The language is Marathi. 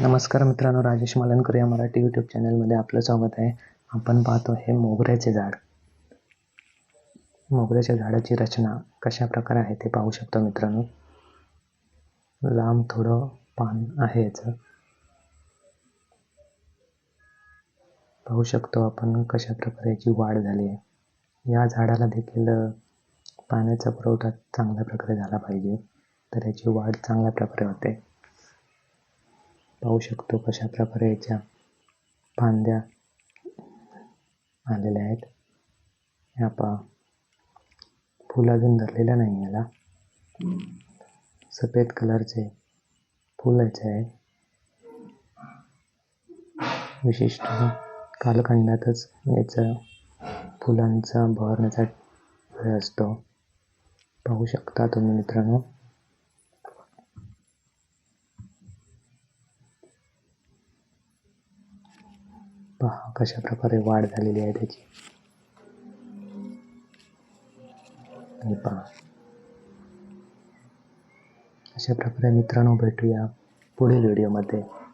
नमस्कार मित्रांनो राजेश मालनकर या मराठी यूट्यूब चॅनलमध्ये आपलं स्वागत आहे. आपण पाहतो हे मोगऱ्याचे झाड. मोगऱ्याच्या झाडाची रचना कशा प्रकारे आहे ते पाहू शकतो मित्रांनो. लांब थोडं पान आहे याचं. पाहू शकतो आपण कशा प्रकारे याची वाढ झाली आहे. या झाडाला देखील पाण्याचा पुरवठा चांगल्या प्रकारे झाला पाहिजे. तर याची वाढ चांगल्या प्रकारे होते. पाहू शकतो कशा प्रकारे याच्या फांद्या आलेल्या आहेत. ह्या पहा फुल अजून धरलेलं नाही याला. सफेद कलरचे फुल याचे आहे. विशिष्ट कालखंडातच याचा फुलांचा बहरण्याचा वेळ असतो. पाहू शकता तुम्ही मित्रांनो. पहा कशा प्रकारे वाढ झालेली आहे त्याची. आणि पहा. अशा प्रकारे मित्रांनो भेटूया पुढील व्हिडिओमध्ये.